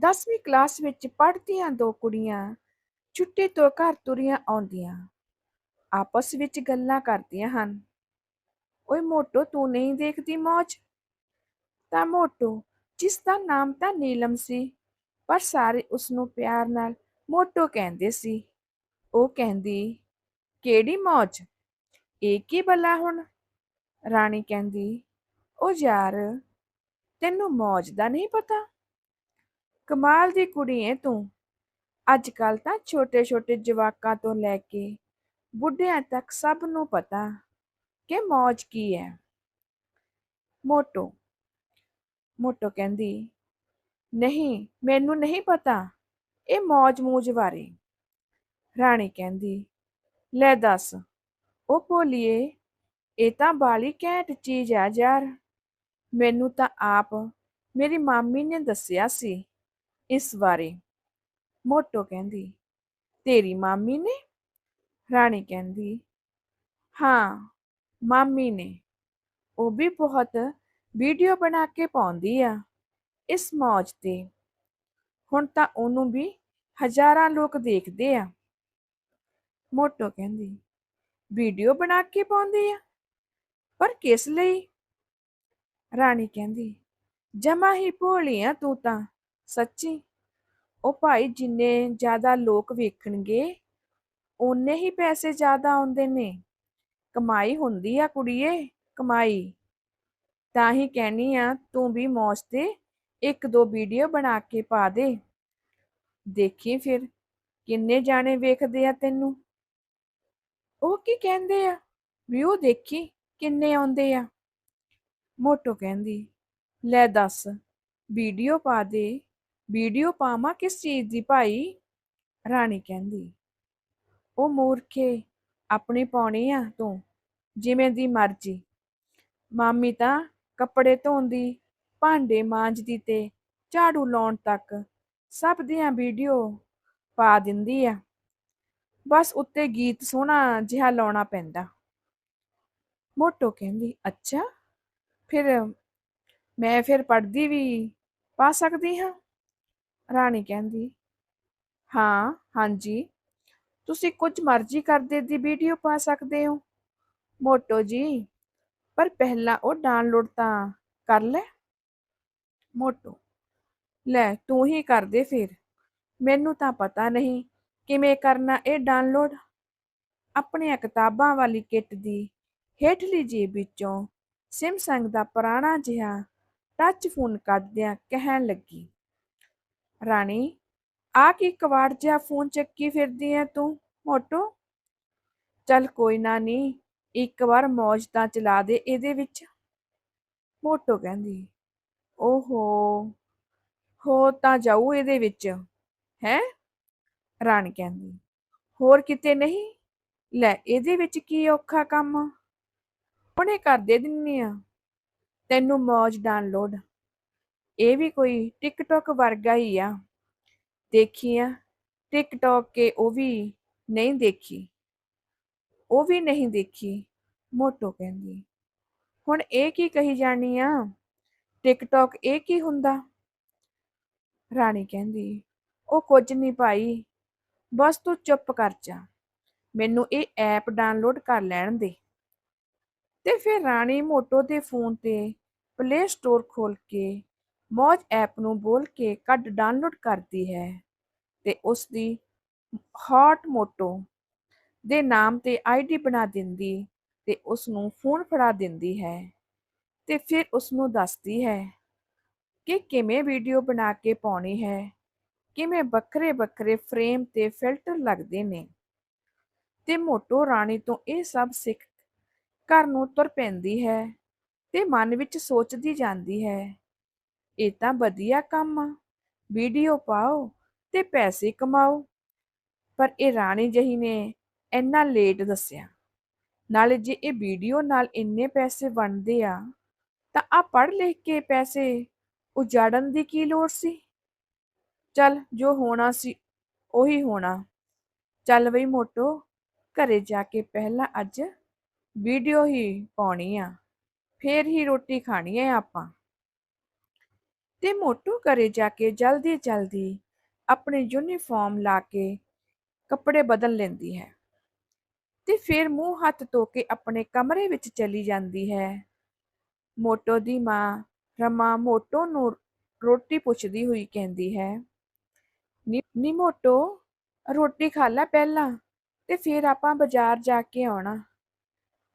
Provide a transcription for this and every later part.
10ਵੀਂ ਕਲਾਸ ਵਿੱਚ ਪੜ੍ਹਦੀਆਂ ਦੋ ਕੁੜੀਆਂ ਛੁੱਟੀ ਤੋਂ ਘਰ ਤੁਰੀਆਂ ਆਉਂਦੀਆਂ। ਆਪਸ ਵਿੱਚ ਗੱਲਾਂ ਕਰਦੀਆਂ ਹਨ। ਓਏ ਮੋਟੋ, ਤੂੰ ਨਹੀਂ ਦੇਖਦੀ ਮੌਜ? ਤਾਂ ਮੋਟੋ, ਜਿਸ ਦਾ ਨਾਮ ਤਾਂ ਨੀਲਮ ਸੀ, ਪਰ ਸਾਰੇ ਉਸ ਨੂੰ ਪਿਆਰ ਨਾਲ ਮੋਟੋ ਕਹਿੰਦੇ ਸੀ। ਉਹ ਕਹਿੰਦੀ, ਕਿਹੜੀ ਮੌਜ? ਇਹ ਕੀ ਬਲਾ ਹੁਣ? ਰਾਣੀ ਕਹਿੰਦੀ, ਉਹ ਯਾਰ, ਤੈਨੂੰ ਮੌਜ ਦਾ ਨਹੀਂ ਪਤਾ? ਕਮਾਲ ਦੀ ਕੁੜੀ ਏ ਤੂੰ। ਅੱਜ ਕੱਲ ਤਾਂ ਛੋਟੇ ਛੋਟੇ ਜਵਾਕਾਂ ਤੋਂ ਲੈ ਕੇ ਬੁੱਢਿਆਂ ਤੱਕ ਸਭ ਨੂੰ ਪਤਾ ਕਿ ਮੌਜ ਕੀ ਹੈ ਮੋਟੋ। ਮੋਟੋ ਕਹਿੰਦੀ, ਨਹੀਂ, ਮੈਨੂੰ ਨਹੀਂ ਪਤਾ ਇਹ ਮੌਜ ਮੂਜ ਬਾਰੇ। ਰਾਣੀ ਕਹਿੰਦੀ, ਲੈ ਦੱਸ, ਉਹ ਭੋਲੀਏ, ਇਹ ਤਾਂ ਬਾਲੀ ਘੈਂਟ ਚੀਜ਼ ਆ ਯਾਰ। ਮੈਨੂੰ ਤਾਂ ਆਪ, ਮੇਰੀ ਮਾਮੀ ਨੇ ਦੱਸਿਆ ਸੀ ਇਸ ਬਾਰੇ ਮੋਟੋ ਕਹਿੰਦੀ, ਤੇਰੀ ਮਾਮੀ ਨੇ? ਰਾਣੀ ਕਹਿੰਦੀ, ਹਾਂ, ਮਾਮੀ ਨੇ। ਉਹ ਵੀ ਬਹੁਤ ਵੀਡੀਓ ਬਣਾ ਕੇ ਪਾਉਂਦੀ ਆ। ਇਸ ਮੌਜ ਤੇ ਹੁਣ ਤਾਂ ਉਹਨੂੰ ਵੀ ਹਜ਼ਾਰਾਂ ਲੋਕ ਦੇਖਦੇ ਆ। ਮੋਟੋ ਕਹਿੰਦੀ, ਵੀਡੀਓ ਬਣਾ ਕੇ ਪਾਉਂਦੀ ਆ? ਪਰ ਕਿਸ ਲਈ? ਰਾਣੀ ਕਹਿੰਦੀ, ਜਮਾ ਹੀ ਭੋਲੀ ਆ ਤੂੰ ਤਾਂ। ਸੱਚੀ? ਉਹ ਭਾਈ ਜਿੰਨੇ ਜ਼ਿਆਦਾ ਲੋਕ ਵੇਖਣਗੇ, ਓਨੇ ਹੀ ਪੈਸੇ ਜ਼ਿਆਦਾ ਆਉਂਦੇ ਨੇ। ਕਮਾਈ ਹੁੰਦੀ ਆ ਕੁੜੀਏ, ਕਮਾਈ। ਤਾਂ ਹੀ ਕਹਿਣੀ ਆ, ਤੂੰ ਵੀ ਮੌਜ ਤੇ ਇੱਕ ਦੋ ਵੀਡੀਓ ਬਣਾ ਕੇ ਪਾ ਦੇ। ਦੇਖੀ ਫਿਰ, ਕਿੰਨੇ ਜਾਣੇ ਵੇਖਦੇ ਆ ਤੈਨੂੰ? ਉਹ ਕੀ ਕਹਿੰਦੇ ਆ? ਵਿਊ ਦੇਖੀ ਕਿੰਨੇ ਆਉਂਦੇ ਆ। ਮੋਟੋ ਕਹਿੰਦੀ, ਲੈ ਦੱਸ, ਵੀਡੀਓ ਪਾ ਦੇ। ਵੀਡੀਓ ਪਾਵਾਂ ਕਿਸ ਚੀਜ਼ ਦੀ? ਭਾਈ ਰਾਣੀ ਕਹਿੰਦੀ, ਉਹ ਮੂਰਖੇ, ਆਪਣੀ ਪਾਉਣੀ ਆ ਤੂੰ, ਜਿਵੇਂ ਦੀ ਮਰਜ਼ੀ। ਮਾਮੀ ਤਾਂ ਕੱਪੜੇ ਧੋਂਦੀ, ਭਾਂਡੇ ਮਾਂਜਦੀ ਤੇ ਝਾੜੂ ਲਾਉਣ ਤੱਕ ਸਭ ਦੀਆਂ ਵੀਡੀਓ ਪਾ ਦਿੰਦੀ ਆ। ਬਸ ਉੱਤੇ ਗੀਤ ਸੋਹਣਾ ਜਿਹਾ ਲਾਉਣਾ ਪੈਂਦਾ। ਮੋਟੋ ਕਹਿੰਦੀ, ਅੱਛਾ, ਫਿਰ ਮੈਂ ਫਿਰ ਪੜਦੀ ਵੀ ਪਾ ਸਕਦੀ ਹਾਂ? ਰਾਣੀ ਕਹਿੰਦੀ, ਹਾਂ, ਹਾਂਜੀ। ਤੁਸੀਂ ਕੁਝ ਮਰਜ਼ੀ ਕਰਦੇ ਦੀ ਵੀਡੀਓ ਪਾ ਸਕਦੇ ਹੋ। ਮੋਟੋ ਜੀ, ਪਰ ਪਹਿਲਾਂ ਉਹ ਡਾਊਨਲੋਡ ਤਾਂ ਕਰ ਲੈ। ਮੋਟੋ, ਲੈ, ਤੂੰ ਹੀ ਕਰ ਦੇ ਫਿਰ। ਮੈਨੂੰ ਤਾਂ ਪਤਾ ਨਹੀਂ ਕਿਵੇਂ ਕਰਨਾ ਇਹ ਡਾਊਨਲੋਡ। ਆਪਣੀਆਂ ਕਿਤਾਬਾਂ ਵਾਲੀ ਕਿੱਟ ਦੀ ਹੇਠਲੀ ਜੇਬ ਵਿੱਚੋਂ ਸਿਮਸੰਗ ਦਾ ਪੁਰਾਣਾ ਜਿਹਾ ਟੱਚ ਫੋਨ ਕੱਢਦਿਆਂ ਕਹਿਣ ਲੱਗੀ। ਰਾਣੀ, ਆ ਕੀ ਕਵਾੜ ਜਿਹਾ ਫੋਨ ਚੱਕੀ ਫਿਰਦੀ ਐ ਤੂੰ, ਮੋਟੋ? ਚੱਲ ਕੋਈ ਨਾ ਨਹੀਂ ਇੱਕ ਵਾਰ ਮੌਜ ਤਾਂ ਚਲਾ ਦੇ ਇਹਦੇ ਵਿੱਚ। ਮੋਟੋ ਕਹਿੰਦੀ, ਓਹੋ, ਹੋ ਤਾਂ ਜਾਊ ਇਹਦੇ ਵਿੱਚ, ਹੈ? ਰਾਣੀ ਕਹਿੰਦੀ, ਹੋਰ ਕਿਤੇ ਨਹੀਂ? ਲੈ ਇਹਦੇ ਵਿੱਚ ਕੀ ਔਖਾ ਕੰਮ? ਹੁਣੇ ਕਰ ਦੇ ਦਿੰਨੀ ਆ। ਤੈਨੂੰ ਮੌਜ ਡਾਊਨਲੋਡ। ਇਹ ਵੀ ਕੋਈ ਟਿਕਟੌਕ ਵਰਗਾ ਹੀ ਆ। ਦੇਖੀ ਆ ਟਿਕਟੌਕ ਕੇ ਉਹ ਵੀ ਨਹੀਂ ਦੇਖੀ। ਉਹ ਵੀ ਨਹੀਂ ਦੇਖੀ, ਮੋਟੋ ਕਹਿੰਦੀ। ਹੁਣ ਇਹ ਕੀ ਕਹੀ ਜਾਣੀ ਆ? ਟਿਕਟੌਕ ਇਹ ਕੀ ਹੁੰਦਾ? ਰਾਣੀ ਕਹਿੰਦੀ, ਉਹ ਕੁਝ ਨਹੀਂ ਭਾਈ, ਬਸ ਤੂੰ ਚੁੱਪ ਕਰ ਜਾ। ਮੈਨੂੰ ਇਹ ਐਪ ਡਾਊਨਲੋਡ ਕਰ ਲੈਣ ਦੇ। ਤੇ ਫਿਰ ਰਾਣੀ ਮੋਟੋ ਦੇ ਫੋਨ ਤੇ ਪਲੇ ਸਟੋਰ ਖੋਲ ਕੇ ਮੌਜ ਐਪ ਨੂੰ ਬੋਲ ਕੇ ਕੱਢ ਡਾਊਨਲੋਡ ਕਰਦੀ ਹੈ ਤੇ ਉਸ ਦੀ ਹੌਟ ਮੋਟੋ ਦੇ ਨਾਮ ਤੇ ਆਈਡੀ ਬਣਾ ਦਿੰਦੀ ਤੇ ਉਸ ਨੂੰ ਫੋਨ ਫੜਾ ਦਿੰਦੀ ਹੈ ਤੇ ਫਿਰ ਉਸ ਨੂੰ ਦੱਸਦੀ ਹੈ ਕਿ ਕਿਵੇਂ ਵੀਡੀਓ ਬਣਾ ਕੇ ਪਾਉਣੀ ਹੈ, ਕਿਵੇਂ ਵੱਖਰੇ ਵੱਖਰੇ ਫਰੇਮ ਤੇ ਫਿਲਟਰ ਲੱਗਦੇ ਨੇ ਤੇ ਮੋਟੋ ਰਾਣੀ ਤੋਂ ਇਹ ਸਭ ਸਿੱਖ ਘਰ ਨੂੰ ਤੁਰ ਪੈਂਦੀ ਹੈ ਤੇ ਮਨ ਵਿੱਚ ਸੋਚਦੀ ਜਾਂਦੀ ਹੈ ਇਹ ਤਾਂ ਵਧੀਆ ਕੰਮ ਆ। ਵੀਡੀਓ ਪਾਓ ਤੇ ਪੈਸੇ ਕਮਾਓ। ਪਰ ਇਹ ਰਾਣੀ ਜਹੀ ਨੇ ਇੰਨਾ ਲੇਟ ਦੱਸਿਆ। ਨਾਲੇ ਜੇ ਇਹ ਵੀਡੀਓ ਨਾਲ ਇੰਨੇ ਪੈਸੇ ਬਣਦੇ ਆ, ਤਾਂ ਆ ਪੜ੍ਹ ਲਿਖ ਕੇ ਪੈਸੇ ਉਜਾੜਨ ਦੀ ਕੀ ਲੋੜ ਸੀ? ਚੱਲ ਜੋ ਹੋਣਾ ਸੀ, ਉਹੀ ਹੋਣਾ। ਚੱਲ ਬਈ ਮੋਟੋ, ਘਰੇ ਜਾ ਕੇ ਪਹਿਲਾਂ ਅੱਜ ਵੀਡੀਓ ਹੀ ਪਾਉਣੀ ਆ, ਫੇਰ ਹੀ ਰੋਟੀ ਖਾਣੀ ਹੈ ਆਪਾਂ। ਤੇ ਮੋਟੂ ਘਰੇ ਜਾ ਕੇ ਜਲਦੀ ਜਲਦੀ ਆਪਣੀ ਯੂਨੀਫਾਰਮ ਲਾ ਕੇ ਕੱਪੜੇ ਬਦਲ ਲੈਂਦੀ ਹੈ ਤੇ ਫਿਰ ਮੂੰਹ ਹੱਥ ਧੋ ਕੇ ਆਪਣੇ ਕਮਰੇ ਵਿੱਚ ਚਲੀ ਜਾਂਦੀ ਹੈ। ਮੋਟੋ ਦੀ ਮਾਂ ਰਮਾ ਮੋਟੋ ਨੂੰ ਰੋਟੀ ਪੁੱਛਦੀ ਹੋਈ ਕਹਿੰਦੀ ਹੈ, ਨੀ ਨੀ ਮੋਟੋ, ਰੋਟੀ ਖਾ ਲੈ ਪਹਿਲਾਂ ਤੇ ਫਿਰ ਆਪਾਂ ਬਾਜ਼ਾਰ ਜਾ ਕੇ ਆਉਣਾ।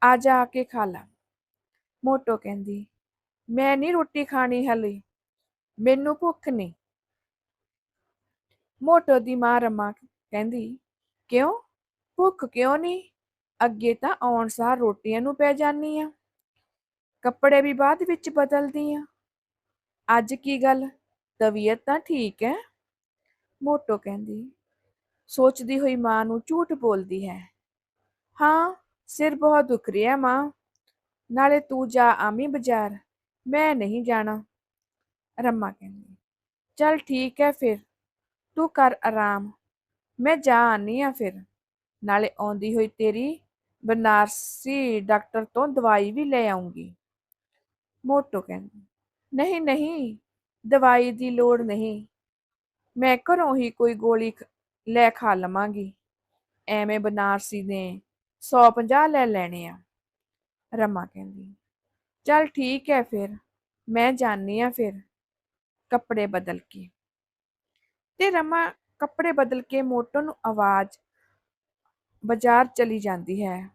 ਆ ਜਾ ਕੇ ਖਾ ਲਾ। ਮੋਟੋ ਕਹਿੰਦੀ, ਮੈਂ ਨਹੀਂ ਰੋਟੀ ਖਾਣੀ ਹਲੇ। ਮੈਨੂੰ ਭੁੱਖ ਨਹੀਂ ਮੋਟੋ ਦੀ ਮਾਂ ਰਮਾ ਕਹਿੰਦੀ, ਕਿਉਂ? ਭੁੱਖ ਕਿਉਂ ਨਹੀਂ ਅੱਗੇ ਤਾਂ ਆਉਣ ਸਾਰ ਰੋਟੀਆਂ ਨੂੰ ਪੈ ਜਾਨੀ ਆ। ਕੱਪੜੇ ਵੀ ਬਾਅਦ ਵਿੱਚ ਬਦਲਦੀ ਆ। ਅੱਜ ਕੀ ਗੱਲ? ਤਬੀਅਤ ਤਾਂ ਠੀਕ ਹੈ ਮੋਟੋ ਕਹਿੰਦੀ, ਸੋਚਦੀ ਹੋਈ ਮਾਂ ਨੂੰ ਝੂਠ ਬੋਲਦੀ ਹੈ। ਹਾਂ, ਸਿਰ ਬਹੁਤ ਦੁਖ ਰਿਹਾ ਮਾਂ। ਨਾਲੇ ਤੂੰ ਜਾ ਆਮੀ ਬਾਜ਼ਾਰ। ਮੈਂ ਨਹੀਂ ਜਾਣਾ। ਰੰਮਾ ਕਹਿੰਦੀ, ਚੱਲ ਠੀਕ ਹੈ ਫਿਰ, ਤੂੰ ਕਰ ਆਰਾਮ, ਮੈਂ ਜਾ ਆਨੀ ਆ ਫਿਰ। ਨਾਲੇ ਆਉਂਦੀ ਹੋਈ ਤੇਰੀ ਬਨਾਰਸੀ ਡਾਕਟਰ ਤੋਂ ਦਵਾਈ ਵੀ ਲੈ ਆਉਂਗੀ ਮੋਟੋ ਕਹਿੰਦੀ, ਨਹੀਂ ਨਹੀਂ, ਦਵਾਈ ਦੀ ਲੋੜ ਨਹੀਂ, ਮੈਂ ਘਰੋਂ ਹੀ ਕੋਈ ਗੋਲੀ ਲੈ ਖਾ ਲਵਾਂਗੀ। ਐਵੇਂ ਬਨਾਰਸੀ ਨੇ 150 ਲੈ ਲੈਣੇ ਆ। ਰਮਾ ਕਹਿੰਦੀ, ਚੱਲ ਠੀਕ ਹੈ ਫਿਰ, ਮੈਂ ਜਾਣੀ ਆ ਫਿਰ। ਕੱਪੜੇ ਬਦਲ ਕੇ। ਤੇ ਰਮਾ ਕੱਪੜੇ ਬਦਲ ਕੇ ਮੋਟੋ ਨੂੰ ਆਵਾਜ਼ ਬਾਜ਼ਾਰ ਚਲੀ ਜਾਂਦੀ ਹੈ।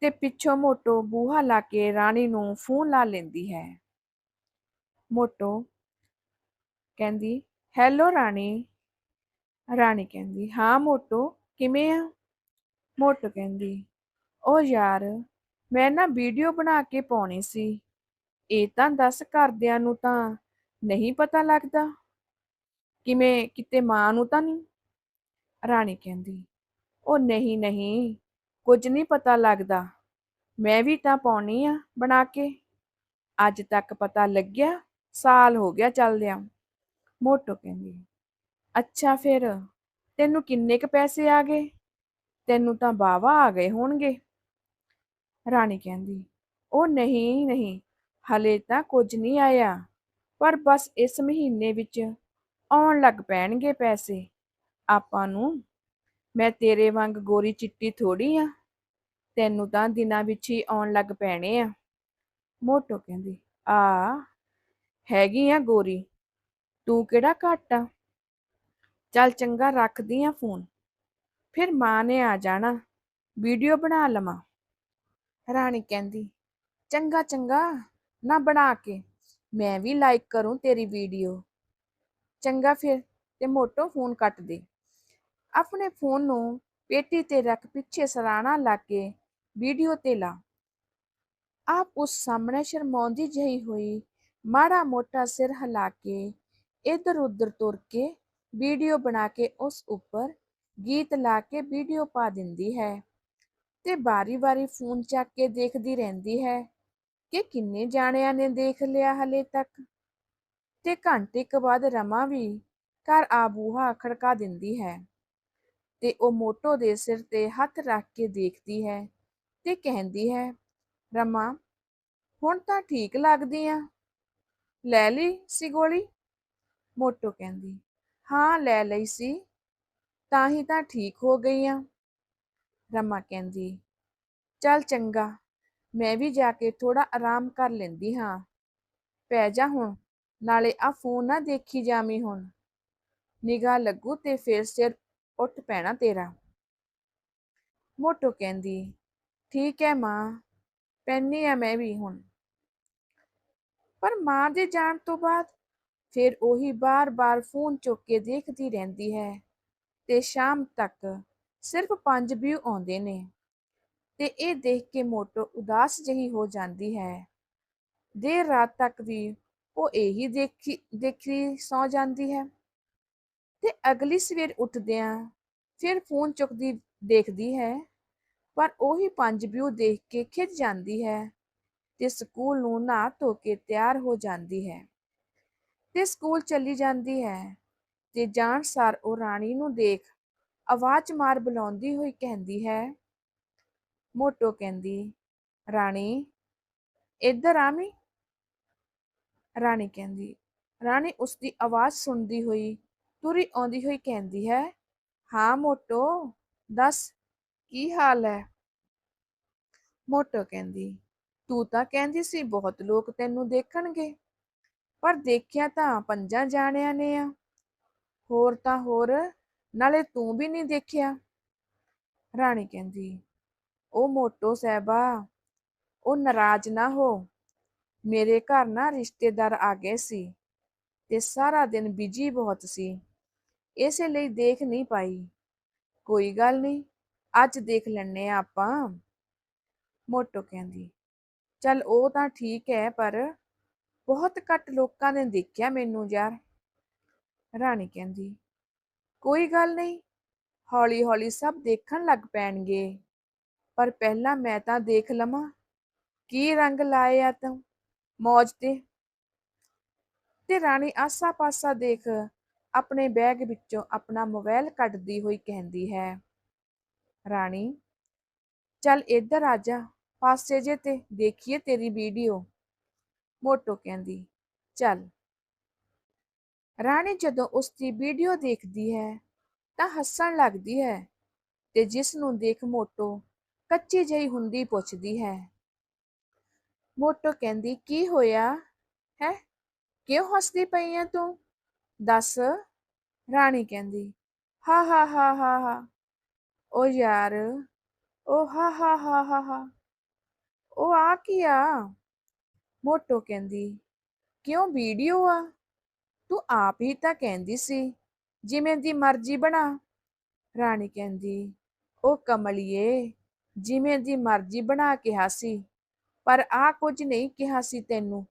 ਤੇ ਪਿੱਛੋਂ ਮੋਟੋ ਬੂਹਾ ਲਾ ਕੇ ਰਾਣੀ ਨੂੰ ਫੋਨ ਲਾ ਲੈਂਦੀ ਹੈ। ਮੋਟੋ ਕਹਿੰਦੀ, ਹੈਲੋ ਰਾਣੀ। ਰਾਣੀ ਕਹਿੰਦੀ, ਹਾਂ ਮੋਟੋ, ਕਿਵੇਂ ਆ? ਮੋਟੋ ਕਹਿੰਦੀ ਉਹ ਯਾਰ, ਮੈਂ ਨਾ ਵੀਡੀਓ ਬਣਾ ਕੇ ਪਾਉਣੀ ਸੀ। ਇਹ ਤਾਂ ਦੱਸ ਘਰਦਿਆਂ ਨੂੰ ਤਾਂ ਨਹੀਂ ਪਤਾ ਲੱਗਦਾ। ਕਿਵੇਂ ਕਿਤੇ ਮਾਂ ਨੂੰ ਤਾਂ ਨਹੀਂ? ਰਾਣੀ ਕਹਿੰਦੀ, ਉਹ ਨਹੀਂ ਨਹੀਂ, ਕੁਝ ਨਹੀਂ ਪਤਾ ਲੱਗਦਾ। ਮੈਂ ਵੀ ਤਾਂ ਪਾਉਣੀ ਆ ਬਣਾ ਕੇ। ਅੱਜ ਤੱਕ ਪਤਾ ਲੱਗਿਆ, ਸਾਲ ਹੋ ਗਿਆ ਚੱਲਦਿਆਂ। ਮੋਟੋ ਕਹਿੰਦੀ, ਅੱਛਾ ਫਿਰ, ਤੈਨੂੰ ਕਿੰਨੇ ਕ ਪੈਸੇ ਆ ਗਏ? ਤੈਨੂੰ ਤਾਂ ਬਾਵਾ ਆ ਗਏ ਹੋਣਗੇ। ਰਾਣੀ ਕਹਿੰਦੀ, ਉਹ ਨਹੀਂ ਨਹੀਂ, ਹਲੇ ਤਾਂ ਕੁਝ ਨਹੀਂ ਆਇਆ। ਪਰ ਬਸ ਇਸ ਮਹੀਨੇ ਵਿੱਚ ਆਉਣ ਲੱਗ ਪੈਣਗੇ ਪੈਸੇ। ਆਪਾਂ ਨੂੰ, ਮੈਂ ਤੇਰੇ ਵਾਂਗ ਗੋਰੀ ਚਿੱਟੀ ਥੋੜੀ ਆ। ਤੈਨੂੰ ਤਾਂ ਦਿਨਾਂ ਵਿੱਚ ਹੀ ਆਉਣ ਲੱਗ ਪੈਣੇ ਆ। ਮੋਟੋ ਕਹਿੰਦੀ, ਆ, ਹੈਗੀ ਆ ਗੋਰੀ। ਤੂੰ ਕਿਹੜਾ ਘੱਟ ਆ? ਚੱਲ ਚੰਗਾ ਰੱਖਦੀ ਆ ਫੋਨ। ਫਿਰ ਮਾਂ ਨੇ ਆ ਜਾਣਾ। ਵੀਡੀਓ ਬਣਾ ਲਵਾਂ। ਰਾਣੀ ਕਹਿੰਦੀ ਚੰਗਾ ਚੰਗਾ ਨਾ ਬਣਾ ਕੇ। ਮੈਂ ਵੀ ਲਾਈਕ ਕਰੂੰ ਤੇਰੀ ਵੀਡੀਓ ਚੰਗਾ ਫਿਰ, ਤੇ ਮੋਟੋ ਫੋਨ ਕੱਟ ਦੇ। ਆਪਣੇ ਫੋਨ ਨੂੰ ਪੇਟੀ ਤੇ ਰੱਖ ਪਿੱਛੇ ਸਰਾਣਾ ਲਾ ਕੇ ਵੀਡੀਓ ਤੇ ਲਾ। ਆਪ ਉਸ ਸਾਹਮਣੇ ਸ਼ਰਮਾਉਂਦੀ ਜਿਹੀ ਹੋਈ, ਮਾੜਾ ਮੋਟਾ ਸਿਰ ਹਿਲਾ ਕੇ ਇੱਧਰ ਉੱਧਰ ਤੁਰ ਕੇ ਵੀਡੀਓ ਬਣਾ ਕੇ ਉਸ ਉੱਪਰ ਗੀਤ ਲਾ ਕੇ ਵੀਡੀਓ ਪਾ ਦਿੰਦੀ ਹੈ। ਤੇ ਵਾਰੀ-ਵਾਰੀ ਫੋਨ ਚੱਕ ਕੇ ਦੇਖਦੀ ਰਹਿੰਦੀ ਹੈ। ਕਿ ਕਿੰਨੇ ਜਾਣਿਆਂ ਨੇ ਦੇਖ ਲਿਆ ਹਲੇ ਤੱਕ? ਤੇ ਘੰਟੇ ਕੁ ਬਾਅਦ ਰਮਾ ਵੀ ਘਰ ਆ ਬੂਹਾ ਖੜਕਾ ਦਿੰਦੀ ਹੈ ਤੇ ਉਹ ਮੋਟੋ ਦੇ ਸਿਰ ਤੇ ਹੱਥ ਰੱਖ ਕੇ ਦੇਖਦੀ ਹੈ ਤੇ ਕਹਿੰਦੀ ਹੈ, ਰਮਾ, ਹੁਣ ਤਾਂ ਠੀਕ ਲੱਗਦੀ ਆ। ਲੈ ਲਈ ਸੀ ਗੋਲੀ? ਮੋਟੋ ਕਹਿੰਦੀ, ਹਾਂ, ਲੈ ਲਈ ਸੀ। ਤਾਂ ਹੀ ਤਾਂ ਠੀਕ ਹੋ ਗਈ ਆ। ਰਮਾ ਕਹਿੰਦੀ, ਚੱਲ ਚੰਗਾ। ਮੈਂ ਵੀ ਜਾ ਕੇ ਥੋੜਾ ਆਰਾਮ ਕਰ ਲੈਂਦੀ ਹਾਂ। ਪੈ ਜਾ ਹੁਣ, ਨਾਲੇ ਆ ਫੋਨ ਨਾ ਦੇਖੀ ਜਾਵੀਂ ਹੁਣ। ਨਿਗਾਹ ਲੱਗੂ ਤੇ ਫਿਰ ਸਿਰ ਉੱਠ ਪੈਣਾ ਤੇਰਾ। ਮੋਟੋ ਕਹਿੰਦੀ, ਠੀਕ ਹੈ ਮਾਂ ਪੈਣੀ ਆ ਮੈਂ ਵੀ ਹੁਣ। ਪਰ ਮਾਂ ਦੇ ਜਾਣ ਤੋਂ ਬਾਅਦ ਫਿਰ ਉਹੀ ਬਾਰ-ਬਾਰ ਫੋਨ ਚੁੱਕ ਕੇ ਦੇਖਦੀ ਰਹਿੰਦੀ ਹੈ ਤੇ ਸ਼ਾਮ ਤੱਕ ਸਿਰਫ ਪੰਜ ਵਿਊ ਆਉਂਦੇ ਨੇ। ਤੇ ਇਹ ਦੇਖ ਕੇ ਮੋਟੋ ਉਦਾਸ ਜਿਹੀ ਹੋ ਜਾਂਦੀ ਹੈ। ਦੇਰ ਰਾਤ ਤੱਕ ਵੀ ਉਹ ਇਹੀ ਦੇਖੀ ਦੇਖੀ ਸੌ ਜਾਂਦੀ ਹੈ। ਤੇ ਅਗਲੀ ਸਵੇਰ ਉੱਠਦਿਆਂ ਫਿਰ ਫੋਨ ਚੁੱਕਦੀ, ਦੇਖਦੀ ਹੈ, ਪਰ ਉਹੀ ਪੰਜ ਵਿਊ ਦੇਖ ਕੇ ਖਿੱਚ ਜਾਂਦੀ ਹੈ ਤੇ ਸਕੂਲ ਨੂੰ ਨਹਾ ਧੋ ਕੇ ਤਿਆਰ ਹੋ ਜਾਂਦੀ ਹੈ। ਤੇ ਸਕੂਲ ਚਲੀ ਜਾਂਦੀ ਹੈ ਤੇ ਜਾਣ ਸਾਰ ਉਹ ਰਾਣੀ ਨੂੰ ਦੇਖ ਆਵਾਜ਼ ਮਾਰ ਬੁਲਾਉਂਦੀ ਹੋਈ ਕਹਿੰਦੀ ਹੈ ਮੋਟੋ ਕਹਿੰਦੀ, ਰਾਣੀ। ਇੱਧਰ ਆਵੀਂ ਰਾਣੀ ਕਹਿੰਦੀ, ਰਾਣੀ ਉਸ ਦੀ ਆਵਾਜ਼ ਸੁਣਦੀ ਹੋਈ, ਤੁਰੀ ਆਉਂਦੀ ਹੋਈ ਕਹਿੰਦੀ ਹੈ, ਹਾਂ ਮੋਟੋ, ਦੱਸ, ਕੀ ਹਾਲ ਹੈ? ਮੋਟੋ ਕਹਿੰਦੀ, ਤੂੰ ਤਾਂ ਕਹਿੰਦੀ ਸੀ ਬਹੁਤ ਲੋਕ ਤੈਨੂੰ ਦੇਖਣਗੇ, ਪਰ ਦੇਖਿਆ ਤਾਂ ਪੰਜਾਂ ਜਾਣਿਆਂ ਨੇ ਆ। ਹੋਰ ਤਾਂ ਹੋਰ, ਨਾਲੇ ਤੂੰ ਵੀ ਨਹੀਂ ਦੇਖਿਆ। ਰਾਣੀ ਕਹਿੰਦੀ ਉਹ ਮੋਟੋ ਸਾਹਿਬਾ, ਉਹ ਨਾਰਾਜ਼ ਨਾ ਹੋ। ਮੇਰੇ ਘਰ ਨਾ ਰਿਸ਼ਤੇਦਾਰ ਆ ਗਏ ਸੀ ਤੇ ਸਾਰਾ ਦਿਨ ਬਿਜ਼ੀ ਬਹੁਤ ਸੀ। ਇਸੇ ਲਈ ਦੇਖ ਨਹੀਂ ਪਾਈ। ਕੋਈ ਗੱਲ ਨਹੀਂ, ਅੱਜ ਦੇਖ ਲੈਣੇ ਆ ਆਪਾਂ। ਮੋਟੋ ਕਹਿੰਦੀ, ਚੱਲ ਉਹ ਤਾਂ ਠੀਕ ਹੈ, ਪਰ ਬਹੁਤ ਘੱਟ ਲੋਕਾਂ ਨੇ ਦੇਖਿਆ ਮੈਨੂੰ ਯਾਰ। ਰਾਣੀ ਕਹਿੰਦੀ, ਕੋਈ ਗੱਲ ਨਹੀਂ ਹੌਲੀ ਹੌਲੀ ਸਭ ਦੇਖਣ ਲੱਗ ਪੈਣਗੇ। ਪਰ ਪਹਿਲਾਂ ਮੈਂ ਤਾਂ ਦੇਖ ਲਵਾਂ, ਕੀ ਰੰਗ ਲਾਏ ਆ ਤੂੰ ਮੌਜ ਤੇ। ਤੇ ਰਾਣੀ ਆਸਾ ਪਾਸਾ ਦੇਖ ਆਪਣੇ ਬੈਗ ਵਿੱਚੋਂ ਆਪਣਾ ਮੋਬਾਈਲ ਕੱਢਦੀ ਹੋਈ ਕਹਿੰਦੀ ਹੈ, ਰਾਣੀ, ਚੱਲ ਇੱਧਰ ਆ ਜਾ, ਪਾਸੇ ਜੇ ਤੇ ਦੇਖੀਏ ਤੇਰੀ ਵੀਡੀਓ। ਮੋਟੋ ਕਹਿੰਦੀ, ਚੱਲ। ਰਾਣੀ ਜਦੋਂ ਉਸ ਦੀ ਵੀਡੀਓ ਦੇਖਦੀ ਹੈ ਤਾਂ ਹੱਸਣ ਲੱਗਦੀ ਹੈ ਤੇ ਜਿਸ ਨੂੰ ਦੇਖ ਮੋਟੋ ਕੱਚੀ ਜਿਹੀ ਹੁੰਦੀ ਪੁੱਛਦੀ ਹੈ। ਮੋਟੋ ਕਹਿੰਦੀ, ਕੀ ਹੋਇਆ? ਹੈ? ਕਿਉਂ ਹੱਸਦੀ ਪਈ ਐ ਤੂੰ? ਦੱਸ। ਰਾਣੀ ਕਹਿੰਦੀ, ਹਾ ਹਾ ਹਾ ਹਾ ਹਾ। ਓ ਯਾਰ, ਓ ਹਾ ਹਾ ਹਾ ਹਾ ਹਾ। ਉਹ ਆ ਕੀ ਆ? ਮੋਟੋ ਕਹਿੰਦੀ, ਕਿਉਂ ਵੀਡੀਓ ਆ? ਤੂੰ ਆਪ ਹੀ ਤਾਂ ਕਹਿੰਦੀ ਸੀ, ਜਿਵੇਂ ਦੀ ਮਰਜ਼ੀ ਬਣਾ। ਰਾਣੀ ਕਹਿੰਦੀ ਉਹ ਕਮਲੀਏ ਜਿਵੇਂ ਦੀ ਮਰਜ਼ੀ ਬਣਾ ਕਿਹਾ ਸੀ। ਪਰ ਆ ਕੁਝ ਨਹੀਂ ਕਿਹਾ ਸੀ ਤੈਨੂੰ।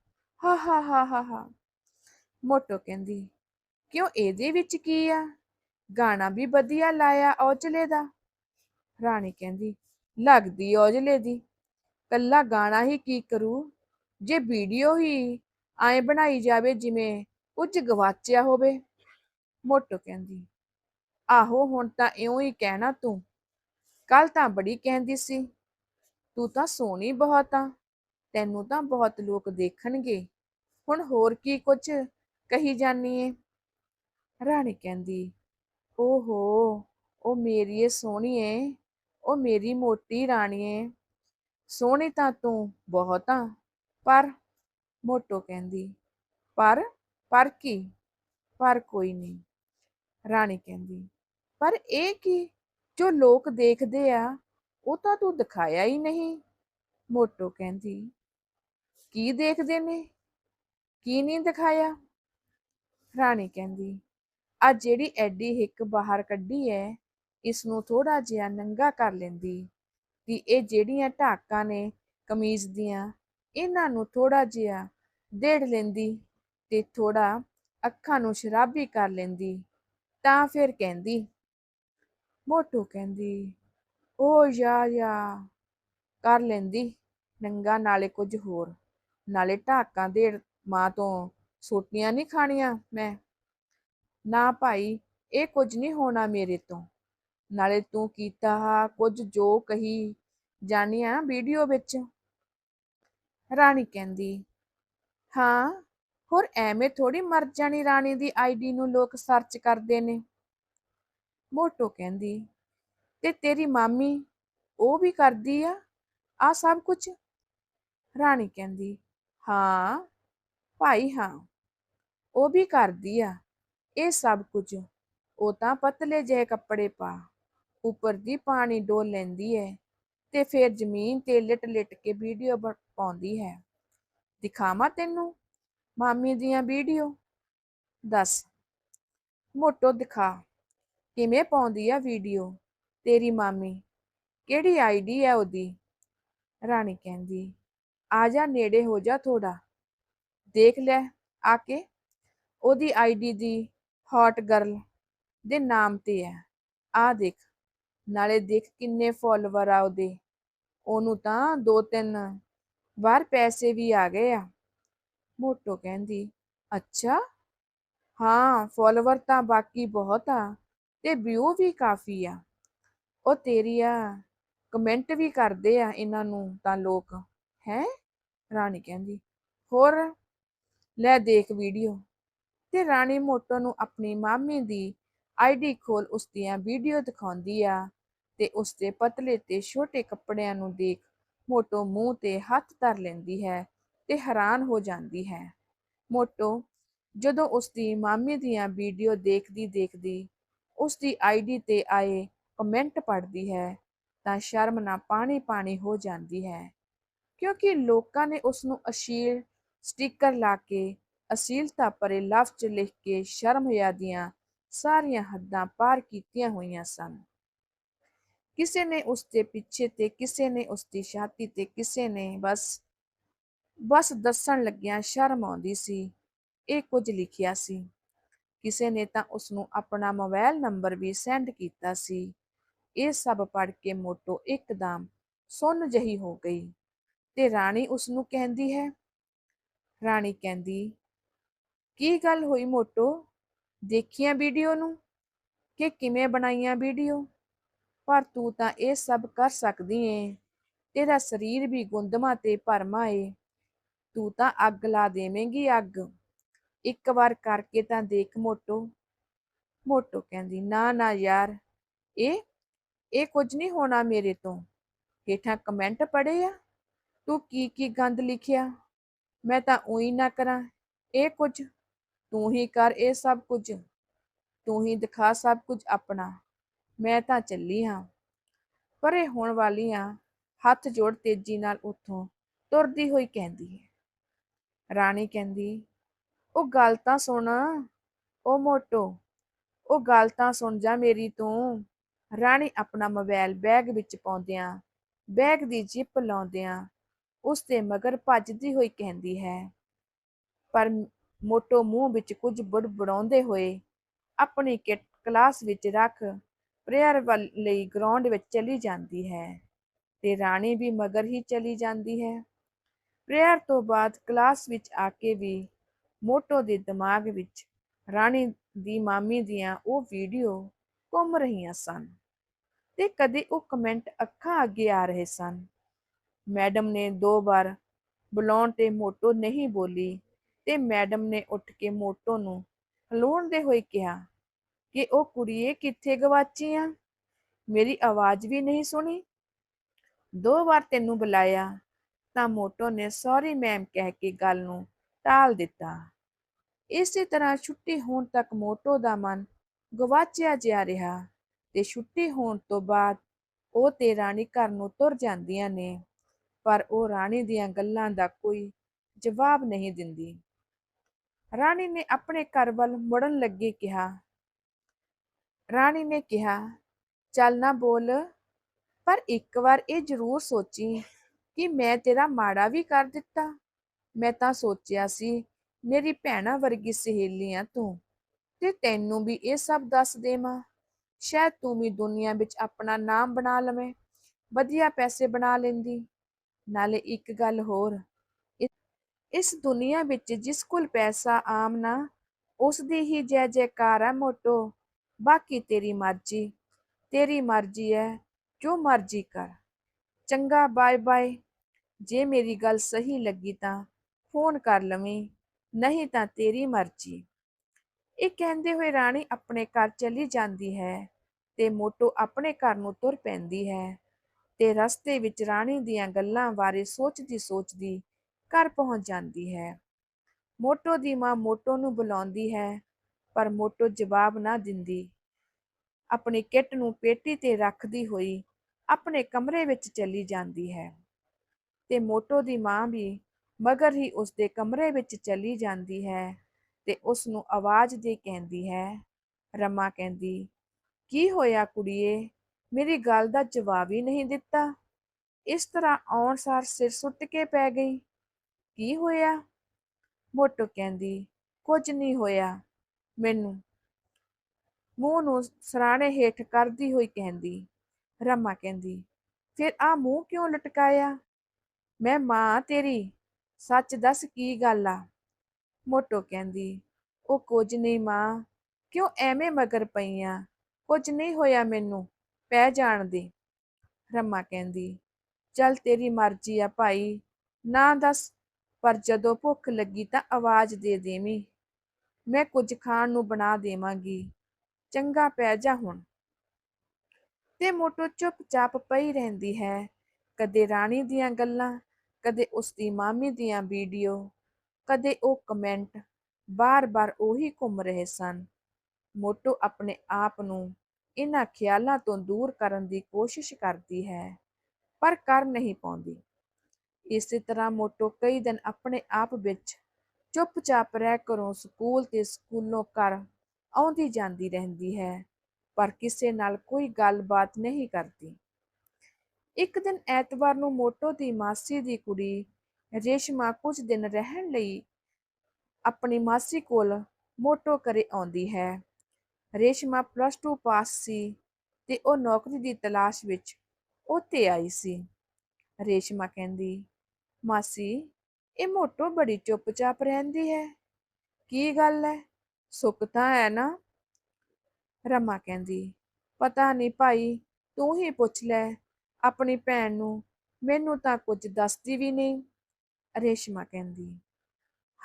ਹਾ ਹਾ ਹਾ ਹਾ ਹਾ। ਮੋਟੋ ਕਹਿੰਦੀ, ਕਿਉਂ ਇਹਦੇ ਵਿੱਚ ਕੀ ਆ? ਗਾਣਾ ਵੀ ਵਧੀਆ ਲਾਇਆ ਔਜਲੇ ਦਾ। ਰਾਣੀ ਕਹਿੰਦੀ, ਲੱਗਦੀ ਔਜਲੇ ਦੀ। ਕੱਲਾ ਗਾਣਾ ਹੀ ਕੀ ਕਰੂ? ਜੇ ਵੀਡੀਓ ਹੀ ਐਂ ਬਣਾਈ ਜਾਵੇ ਜਿਵੇਂ ਕੁਝ ਗਵਾਚਿਆ ਹੋਵੇ। ਮੋਟੋ ਕਹਿੰਦੀ, ਆਹੋ, ਹੁਣ ਤਾਂ ਇਉਂ ਹੀ ਕਹਿਣਾ ਤੂੰ। ਕੱਲ ਤਾਂ ਬੜੀ ਕਹਿੰਦੀ ਸੀ, ਤੂੰ ਤਾਂ ਸੋਹਣੀ ਬਹੁਤ ਆ, ਤੈਨੂੰ ਤਾਂ ਬਹੁਤ ਲੋਕ ਦੇਖਣਗੇ। ਹੁਣ ਹੋਰ ਕੀ ਕੁਝ ਕਹੀ ਜਾਨੀ ਏ? ਰਾਣੀ ਕਹਿੰਦੀ, ਓਹੋ, ਉਹ ਮੇਰੀ ਏ ਸੋਹਣੀ ਏ, ਉਹ ਮੇਰੀ ਮੋਟੀ ਰਾਣੀ ਏ। ਸੋਹਣੀ ਤਾਂ ਤੂੰ ਬਹੁਤ ਆ, ਪਰ, ਮੋਟੋ ਕਹਿੰਦੀ, ਪਰ ਪਰ ਕੀ? ਪਰ ਕੋਈ ਨਹੀਂ ਰਾਣੀ ਕਹਿੰਦੀ, ਪਰ ਇਹ ਕੀ? ਜੋ ਲੋਕ ਦੇਖਦੇ ਆ, ਉਹ ਤਾਂ ਤੂੰ ਦਿਖਾਇਆ ਹੀ ਨਹੀਂ। ਮੋਟੋ ਕਹਿੰਦੀ, ਕੀ ਦੇਖਦੇ ਨੇ? ਕੀ ਨਹੀਂ ਦਿਖਾਇਆ? ਰਾਣੀ ਕਹਿੰਦੀ, ਆ ਜਿਹੜੀ ਐਡੀ ਹਿੱਕ ਬਾਹਰ ਕੱਢੀ ਐ ਇਸ ਨੂੰ ਥੋੜਾ ਜਿਹਾ ਨੰਗਾ ਕਰ ਲੈਂਦੀ। ਕਿ ਇਹ ਜਿਹੜੀਆਂ ਢਾਕਾਂ ਨੇ, ਕਮੀਜ਼ ਦੀਆਂ, ਇਹਨਾਂ ਨੂੰ ਥੋੜਾ ਜਿਹਾ ਡੇੜ ਲੈਂਦੀ ਤੇ ਥੋੜਾ ਅੱਖਾਂ ਨੂੰ ਸ਼ਰਾਬੀ ਕਰ ਲੈਂਦੀ। ਤਾਂ ਫਿਰ ਕਹਿੰਦੀ ਮੋਟੂ ਕਹਿੰਦੀ, ਓ ਯਾ ਯਾ, ਕਰ ਲੈਂਦੀ, ਨੰਗਾ ਨਾਲੇ ਕੁਝ ਹੋਰ। ਨਾਲੇ ਢਾਕਾਂ ਦੇ ਮਾਂ ਤੋਂ ਸੋਟੀਆਂ ਨਹੀਂ ਖਾਣੀਆਂ ਮੈਂ। ਨਾ ਭਾਈ, ਇਹ ਕੁਝ ਨਹੀਂ ਹੋਣਾ ਮੇਰੇ ਤੋਂ। ਨਾਲੇ ਤੂੰ ਕੀਤਾ ਹਾ ਕੁਝ ਜੋ ਕਹੀ ਜਾਨੀ ਆ ਵੀਡੀਓ ਵਿੱਚ। ਰਾਣੀ ਕਹਿੰਦੀ, ਹਾਂ, ਹੋਰ ਐਵੇਂ ਥੋੜੀ ਮਰ ਜਾਣੀ ਰਾਣੀ ਦੀ ਆਈਡੀ ਨੂੰ ਲੋਕ ਸਰਚ ਕਰਦੇ ਨੇ। ਮੋਟੋ ਕਹਿੰਦੀ, ਤੇ ਤੇਰੀ ਮਾਮੀ ਉਹ ਵੀ ਕਰਦੀ ਆ? ਆ ਸਭ ਕੁਝ ਰਾਣੀ ਕਹਿੰਦੀ, ਹਾਂ, ਭਾਈ ਹਾਂ, ਉਹ ਵੀ ਕਰਦੀ ਆ, ਇਹ ਸਭ ਕੁਝ। ਉਹ ਤਾਂ ਪਤਲੇ ਜਿਹੇ ਕੱਪੜੇ ਪਾ, ਉੱਪਰ ਦੀ ਪਾਣੀ ਡੋਲ ਲੈਂਦੀ ਹੈ ਤੇ ਫਿਰ ਜ਼ਮੀਨ ਤੇ ਲਿਟ ਲਿਟ ਕੇ ਵੀਡੀਓ ਪਾਉਂਦੀ ਹੈ। ਦਿਖਾਵਾਂ ਤੈਨੂੰ ਮਾਮੀ ਦੀਆਂ ਵੀਡੀਓ? ਦੱਸ, ਮੋਟੋ ਦਿਖਾ। ਕਿਵੇਂ ਪਾਉਂਦੀ ਆ ਵੀਡੀਓ ਤੇਰੀ ਮਾਮੀ, ਕਿਹੜੀ ਆਈਡੀ ਹੈ ਉਹਦੀ? ਰਾਣੀ ਕਹਿੰਦੀ, ਆ ਜਾ ਨੇੜੇ ਹੋ ਜਾ ਥੋੜਾ ਦੇਖ ਲੈ, ਆ ਕੇ। ਉਹਦੀ ਆਈਡੀ ਦੀ ਹੌਟ ਗਰਲ ਦੇ ਨਾਮ ਤੇ ਹੈ। ਆ ਦੇਖ, ਨਾਲੇ ਦੇਖ ਕਿੰਨੇ ਫੋਲੋਵਰ ਆ ਉਹਦੇ। ਉਹਨੂੰ ਤਾਂ ਦੋ ਤਿੰਨ ਵਾਰ ਪੈਸੇ ਵੀ ਆ ਗਏ ਆ। ਮੋਟੋ ਕਹਿੰਦੀ, ਅੱਛਾ? ਹਾਂ ਫੋਲੋਵਰ ਤਾਂ ਬਾਕੀ ਬਹੁਤ ਆ। ਤੇ ਵਿਊ ਵੀ ਕਾਫੀ ਆ। ਉਹ ਤੇਰੀ ਆ ਕਮੈਂਟ ਵੀ ਕਰਦੇ ਆ ਇਹਨਾਂ ਨੂੰ ਤਾਂ ਲੋਕ, ਹੈ? ਰਾਣੀ ਕਹਿੰਦੀ, ਹੋਰ ਲੈ ਦੇਖ ਵੀਡੀਓ। ਤੇ ਰਾਣੀ ਮੋਟੋ ਨੂੰ ਆਪਣੀ ਮਾਮੀ ਦੀ ਆਈਡੀ ਖੋਲ ਉਸ ਦੀਆਂ ਵੀਡੀਓ ਦਿਖਾਉਂਦੀ ਆ ਤੇ ਉਸ ਦੇ ਪਤਲੇ ਤੇ ਛੋਟੇ ਕੱਪੜਿਆਂ ਨੂੰ ਦੇਖ ਮੋਟੋ ਮੂੰਹ ਤੇ ਹੱਥ ਧਰ ਲੈਂਦੀ ਹੈ ਤੇ ਹੈਰਾਨ ਹੋ ਜਾਂਦੀ ਹੈ। ਮੋਟੋ ਜਦੋਂ ਉਸ ਦੀ ਮਾਮੀ ਦੀਆਂ ਵੀਡੀਓ ਦੇਖਦੀ ਦੇਖਦੀ ਉਸ ਦੀ ਆਈਡੀ ਤੇ ਆਏ ਕਮੈਂਟ ਪੜ੍ਹਦੀ ਹੈ ਤਾਂ ਸ਼ਰਮ ਨਾ ਪਾਣੀ ਪਾਣੀ ਹੋ ਜਾਂਦੀ ਹੈ। ਕਿਉਂਕਿ ਲੋਕਾਂ ਨੇ ਉਸ ਨੂੰ ਅਸ਼ੀਲ ਸਟicker ਲਾ ਕੇ, ਅਸ਼ੀਲਤਾ ਭਰੇ ਲਫ਼ਜ਼ ਲਿਖ ਕੇ ਸ਼ਰਮ ਹਿਆ ਦੀਆਂ ਸਾਰੀਆਂ ਹੱਦਾਂ ਪਾਰ ਕੀਤੀਆਂ ਹੋਈਆਂ ਸਨ। ਕਿਸੇ ਨੇ ਉਸ ਦੇ ਪਿੱਛੇ ਤੇ ਕਿਸੇ ਨੇ ਉਸ ਦੀ ਛਾਤੀ ਤੇ ਕਿਸੇ ਨੇ ਬਸ ਬਸ ਦੱਸਣ ਲੱਗਿਆਂ ਸ਼ਰਮ ਆਉਂਦੀ ਸੀ। ਇਹ ਕੁਝ ਲਿਖਿਆ ਸੀ। ਕਿਸੇ ਨੇ ਤਾਂ ਉਸ ਨੂੰ ਆਪਣਾ ਮੋਬਾਈਲ ਨੰਬਰ ਵੀ ਸੈਂਡ ਕੀਤਾ ਸੀ। ਇਹ ਸਭ ਪੜ੍ਹ ਕੇ ਮੋਟੋ ਇੱਕਦਮ ਸੁੰਨ ਜਹੀ ਹੋ ਗਈ ਤੇ ਰਾਣੀ ਉਸ ਨੂੰ ਕਹਿੰਦੀ ਹੈ, ਰਾਣੀ ਕਹਿੰਦੀ, ਕੀ ਗੱਲ ਹੋਈ ਮੋਟੋ? ਦੇਖੀਆਂ ਵੀਡੀਓ ਨੂੰ? ਕਿ ਕਿਵੇਂ ਬਣਾਈਆਂ ਵੀਡੀਓ? ਪਰ ਤੂੰ ਤਾਂ ਇਹ ਸਭ ਕਰ ਸਕਦੀ ਏ। ਤੇਰਾ ਸਰੀਰ ਵੀ ਗੁੰਦਮਾ ਤੇ ਭਰਮਾ ਏ। ਤੂੰ ਤਾਂ ਅੱਗ ਲਾ ਦੇਵੇਂਗੀ ਅੱਗ। ਇੱਕ ਵਾਰ ਕਰਕੇ ਤਾਂ ਦੇਖ ਮੋਟੋ ਮੋਟੋ ਕਹਿੰਦੀ, ਨਾ ਨਾ ਯਾਰ, ਇਹ ਇਹ ਕੁਝ ਨਹੀਂ ਹੋਣਾ ਮੇਰੇ ਤੋਂ। ਹੇਠਾਂ ਕਮੈਂਟ ਪੜੇ ਆ, ਤੂੰ ਕੀ ਕੀ ਗੰਦ ਲਿਖਿਆ? ਮੈਂ ਤਾਂ ਉਹੀ ਨਾ ਕਰਾਂ, ਇਹ ਕੁਝ, ਤੂੰ ਹੀ ਕਰ ਇਹ ਸਭ ਕੁਝ, ਤੂੰ ਹੀ ਦਿਖਾ ਸਭ ਕੁਝ ਆਪਣਾ, ਮੈਂ ਤਾਂ ਚੱਲੀ ਹਾਂ। ਪਰ ਇਹ ਹੋਣ ਵਾਲੀਆਂ ਹੱਥ ਜੋੜ ਤੇਜ਼ੀ ਨਾਲ ਉੱਥੋਂ, ਤੁਰਦੀ ਹੋਈ ਕਹਿੰਦੀ ਹੈ। ਰਾਣੀ ਕਹਿੰਦੀ ਉਹ ਗੱਲ ਤਾਂ ਸੁਣ, ਉਹ ਮੋਟੋ, ਉਹ ਗੱਲ ਤਾਂ ਸੁਣ ਜਾ ਮੇਰੀ ਤੂੰ। ਰਾਣੀ ਆਪਣਾ ਮੋਬਾਈਲ ਬੈਗ ਵਿੱਚ ਪਾਉਂਦਿਆਂ, ਬੈਗ ਦੀ ਜਿੱਪ ਲਾਉਂਦਿਆਂ ਉਸ ਦੇ ਮਗਰ ਭੱਜਦੀ ਹੋਈ ਕਹਿੰਦੀ ਹੈ, ਪਰ ਮੋਟੋ ਮੂੰਹ ਵਿੱਚ ਕੁਝ ਬੜਬੜਾਉਂਦੇ ਹੋਏ ਆਪਣੀ ਕਿਟ ਕਲਾਸ ਵਿੱਚ ਰੱਖ ਪ੍ਰੇਅਰ ਵੱਲ ਲਈ ਗਰਾਊਂਡ ਵਿੱਚ ਚਲੀ ਜਾਂਦੀ ਹੈ ਤੇ ਰਾਣੀ ਵੀ ਮਗਰ ਹੀ ਚਲੀ ਜਾਂਦੀ ਹੈ। ਪ੍ਰੇਅਰ ਤੋਂ ਬਾਅਦ ਕਲਾਸ ਵਿੱਚ ਆ ਕੇ ਵੀ ਮੋਟੋ ਦੇ ਦਿਮਾਗ ਵਿੱਚ ਰਾਣੀ ਦੀ ਮਾਮੀ ਦੀਆਂ ਉਹ ਵੀਡੀਓ ਘੁੰਮ ਰਹੀਆਂ ਸਨ ਤੇ ਕਦੇ ਉਹ ਕਮੈਂਟ ਅੱਖਾਂ ਅੱਗੇ ਆ ਰਹੇ ਸਨ। ਮੈਡਮ ਨੇ ਦੋ ਵਾਰ ਬੁਲਾਉਣ ਤੇ ਮੋਟੋ ਨਹੀਂ ਬੋਲੀ ਤੇ ਮੈਡਮ ਨੇ ਉੱਠ ਕੇ ਮੋਟੋ ਨੂੰ ਹਲੂਣਦੇ ਹੋਏ ਕਿਹਾ ਕਿ ਉਹ ਕੁੜੀਏ ਕਿੱਥੇ ਗਵਾਚੀ ਆ? ਮੇਰੀ ਆਵਾਜ਼ ਵੀ ਨਹੀਂ ਸੁਣੀ। ਦੋ ਵਾਰ ਤੈਨੂੰ ਬੁਲਾਇਆ ਤਾਂ ਮੋਟੋ ਨੇ ਸੌਰੀ ਮੈਮ ਕਹਿ ਕੇ ਗੱਲ ਨੂੰ ਟਾਲ ਦਿੱਤਾ। ਇਸੇ ਤਰ੍ਹਾਂ ਛੁੱਟੀ ਹੋਣ ਤੱਕ ਮੋਟੋ ਦਾ ਮਨ ਗਵਾਚਿਆ ਜਿਹਾ ਰਿਹਾ ਤੇ ਛੁੱਟੀ ਹੋਣ ਤੋਂ ਬਾਅਦ ਉਹ ਤੇ ਰਾਣੀ ਘਰ ਨੂੰ ਤੁਰ ਜਾਂਦੀਆਂ ਨੇ, ਪਰ ਉਹ ਰਾਣੀ ਦੀਆਂ ਗੱਲਾਂ ਦਾ ਕੋਈ ਜਵਾਬ ਨਹੀਂ ਦਿੰਦੀ। ਰਾਣੀ ਨੇ ਆਪਣੇ ਘਰ ਵੱਲ ਮੁੜਨ ਲੱਗੇ ਕਿਹਾ। ਰਾਣੀ ਨੇ ਕਿਹਾ, ਚੱਲ ਨਾ ਬੋਲ, ਪਰ ਇੱਕ ਵਾਰ ਇਹ ਜ਼ਰੂਰ ਸੋਚੀ ਕਿ ਮੈਂ ਤੇਰਾ ਮਾੜਾ ਵੀ ਕਰ ਦਿੱਤਾ। ਮੈਂ ਤਾਂ ਸੋਚਿਆ ਸੀ ਮੇਰੀ ਭੈਣਾ ਵਰਗੀ ਸਹੇਲੀ ਆ ਤੂੰ, ਤੇ ਤੈਨੂੰ ਵੀ ਇਹ ਸਭ ਦੱਸ ਦੇਵਾਂ। ਸ਼ਾਇਦ ਤੂੰ ਵੀ ਦੁਨੀਆ ਵਿੱਚ ਆਪਣਾ ਨਾਮ ਬਣਾ ਲਵੇਂ, ਵਧੀਆ ਪੈਸੇ ਬਣਾ ਲੈਂਦੀ। ਨਾਲੇ ਇੱਕ ਗੱਲ ਹੋਰ, ਇਸ ਦੁਨੀਆ ਵਿੱਚ ਜਿਸ ਕੋਲ ਪੈਸਾ ਆਮ ਨਾ, ਉਸ ਦੀ ਹੀ ਜੈ ਜੈਕਾਰ ਹੈ ਮੋਟੋ। ਬਾਕੀ ਤੇਰੀ ਮਰਜ਼ੀ ਤੇਰੀ ਮਰਜ਼ੀ ਹੈ ਜੋ ਮਰਜ਼ੀ ਕਰ। ਚੰਗਾ ਬਾਏ ਬਾਏ ਜੇ ਮੇਰੀ ਗੱਲ ਸਹੀ ਲੱਗੀ ਤਾਂ ਫੋਨ ਕਰ ਲਵੀਂ। ਨਹੀਂ ਤਾਂ ਤੇਰੀ ਮਰਜ਼ੀ। ਇਹ ਕਹਿੰਦੇ ਹੋਏ ਰਾਣੀ ਆਪਣੇ ਘਰ ਚਲੀ ਜਾਂਦੀ ਹੈ ਤੇ ਮੋਟੋ ਆਪਣੇ ਘਰ ਨੂੰ ਤੁਰ ਪੈਂਦੀ ਹੈ ਤੇ ਰਸਤੇ ਵਿੱਚ ਰਾਣੀ ਦੀਆਂ ਗੱਲਾਂ ਬਾਰੇ ਸੋਚਦੀ ਸੋਚਦੀ ਘਰ ਪਹੁੰਚ ਜਾਂਦੀ ਹੈ। ਮੋਟੋ ਦੀ ਮਾਂ ਮੋਟੋ ਨੂੰ ਬੁਲਾਉਂਦੀ ਹੈ, ਪਰ ਮੋਟੋ ਜਵਾਬ ਨਾ ਦਿੰਦੀ। ਆਪਣੀ ਕਿੱਟ ਨੂੰ ਪੇਟੀ ਤੇ ਰੱਖਦੀ ਹੋਈ ਆਪਣੇ ਕਮਰੇ ਵਿੱਚ ਚਲੀ ਜਾਂਦੀ ਹੈ ਤੇ ਮੋਟੋ ਦੀ ਮਾਂ ਵੀ ਮਗਰ ਹੀ ਉਸ ਦੇ ਕਮਰੇ ਵਿੱਚ ਚਲੀ ਜਾਂਦੀ ਹੈ ਤੇ ਉਸ ਨੂੰ ਆਵਾਜ਼ ਦੇ ਕਹਿੰਦੀ ਹੈ, ਰਮਾ ਕਹਿੰਦੀ, ਕੀ ਹੋਇਆ ਕੁੜੀਏ? ਮੇਰੀ ਗੱਲ ਦਾ ਜਵਾਬ ਹੀ ਨਹੀਂ ਦਿੱਤਾ। ਇਸ ਤਰ੍ਹਾਂ ਆਉਣ ਸਾਰ ਸਿਰ ਸੁੱਟ ਕੇ ਪੈ ਗਈ। ਕੀ ਹੋਇਆ? ਮੋਟੋ ਕਹਿੰਦੀ, ਕੁਝ ਨਹੀਂ ਹੋਇਆ। ਮੈਨੂੰ ਮੂੰਹ ਨੂੰ ਸਰਾਣੇ ਹੇਠ ਕਰਦੀ ਹੋਈ ਕਹਿੰਦੀ, ਰਮਾ ਕਹਿੰਦੀ, ਫਿਰ ਆ ਮੂੰਹ ਕਿਉਂ ਲਟਕਾਇਆ? ਮੈਂ ਮਾਂ ਤੇਰੀ। ਸੱਚ ਦੱਸ ਕੀ ਗੱਲ ਆ? ਮੋਟੋ ਕਹਿੰਦੀ, ਉਹ ਕੁਝ ਨਹੀਂ ਮਾਂ, ਕਿਉਂ ਐਵੇਂ ਮਗਰ ਪਈਆਂ? ਕੁਝ ਨਹੀਂ ਹੋਇਆ ਮੈਨੂੰ, ਪੈ ਜਾਣ ਦੇ। ਰਮਾ ਕਹਿੰਦੀ, ਚੱਲ ਤੇਰੀ ਮਰਜ਼ੀ ਆ ਭਾਈ, ਨਾ ਦੱਸ, ਪਰ ਜਦੋਂ ਭੁੱਖ ਲੱਗੀ ਤਾਂ ਆਵਾਜ਼ ਦੇ ਦੇਵੀਂ। ਮੈਂ ਕੁਝ ਖਾਣ ਨੂੰ ਬਣਾ ਦੇਵਾਂਗੀ, ਚੰਗਾ ਪੈ ਜਾ ਹੁਣ। ਤੇ ਮੋਟੋ ਚੁੱਪਚਾਪ ਪਈ ਰਹਿੰਦੀ ਹੈ। ਕਦੇ ਰਾਣੀ ਦੀਆਂ ਗੱਲਾਂ ਕਦੇ ਉਸਦੀ ਮਾਮੀ ਦੀਆਂ ਵੀਡੀਓ, ਕਦੇ ਉਹ ਕਮੈਂਟ, ਬਾਰ-ਬਾਰ ਉਹੀ ਘੁੰਮ ਰਹੇ ਸਨ। ਮੋਟੋ ਆਪਣੇ ਆਪ ਨੂੰ ਇਹਨਾਂ ਖਿਆਲਾਂ ਤੋਂ ਦੂਰ ਕਰਨ ਦੀ ਕੋਸ਼ਿਸ਼ ਕਰਦੀ ਹੈ, ਪਰ ਕਰ ਨਹੀਂ ਪਾਉਂਦੀ। ਇਸੇ ਤਰ੍ਹਾਂ ਮੋਟੋ ਕਈ ਦਿਨ ਆਪਣੇ ਆਪ ਵਿੱਚ ਚੁੱਪਚਾਪ ਰਹਿ ਘਰੋਂ ਸਕੂਲ ਤੇ ਸਕੂਲੋਂ ਘਰ ਆਉਂਦੀ ਜਾਂਦੀ ਰਹਿੰਦੀ ਹੈ, ਪਰ ਕਿਸੇ ਨਾਲ ਕੋਈ ਗੱਲਬਾਤ ਨਹੀਂ ਕਰਦੀ। ਇੱਕ ਦਿਨ ਐਤਵਾਰ ਨੂੰ ਮੋਟੋ ਦੀ ਮਾਸੀ ਦੀ ਕੁੜੀ ਰੇਸ਼ਮਾ ਕੁਝ ਦਿਨ ਰਹਿਣ ਲਈ ਆਪਣੀ ਮਾਸੀ ਕੋਲ ਮੋਟੋ ਘਰੇ ਆਉਂਦੀ ਹੈ। ਰੇਸ਼ਮਾ ਪਲੱਸ 2 ਪਾਸ ਸੀ ਤੇ ਉਹ ਨੌਕਰੀ ਦੀ ਤਲਾਸ਼ ਵਿੱਚ ਉੱਥੇ ਆਈ ਸੀ। ਰੇਸ਼ਮਾ ਕਹਿੰਦੀ, ਮਾਸੀ, ਇਹ ਮੋਟੋ ਬੜੀ ਚੁੱਪਚਾਪ ਰਹਿੰਦੀ ਹੈ। ਕੀ ਗੱਲ ਹੈ? ਸੁੱਕ ਤਾਂ ਹੈ ਨਾ? ਰਮਾ ਕਹਿੰਦੀ, ਪਤਾ ਨਹੀਂ ਭਾਈ, ਤੂੰ ਹੀ ਪੁੱਛ ਲੈ। ਆਪਣੀ ਭੈਣ ਨੂੰ, ਮੈਨੂੰ ਤਾਂ ਕੁਝ ਦੱਸਦੀ ਵੀ ਨਹੀਂ, ਰੇਸ਼ਮਾ ਕਹਿੰਦੀ।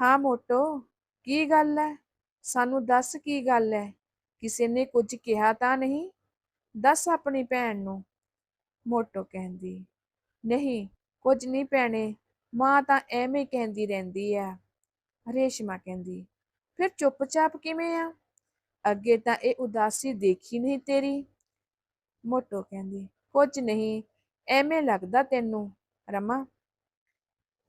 ਹਾਂ ਮੋਟੋ, ਕੀ ਗੱਲ ਹੈ ਸਾਨੂੰ ਦੱਸ ਕੀ ਗੱਲ ਹੈ ਕਿਸੇ ਨੇ ਕੁਝ ਕਿਹਾ ਤਾਂ ਨਹੀਂ? ਦੱਸ ਆਪਣੀ ਭੈਣ ਨੂੰ, ਮੋਟੋ ਕਹਿੰਦੀ। ਨਹੀਂ, ਕੁਝ ਨਹੀਂ ਭੈਣੇ, ਮਾਂ ਤਾਂ ਐਵੇਂ ਕਹਿੰਦੀ ਰਹਿੰਦੀ ਆ ਰੇਸ਼ਮਾ ਕਹਿੰਦੀ। ਫਿਰ ਚੁੱਪਚਾਪ ਕਿਵੇਂ ਆ? ਅੱਗੇ ਤਾਂ ਇਹ ਉਦਾਸੀ ਦੇਖੀ ਨਹੀਂ ਤੇਰੀ, ਮੋਟੋ ਕਹਿੰਦੀ। ਕੁਝ ਨਹੀਂ ਐਵੇਂ ਲੱਗਦਾ ਤੈਨੂੰ, ਰਮਾ?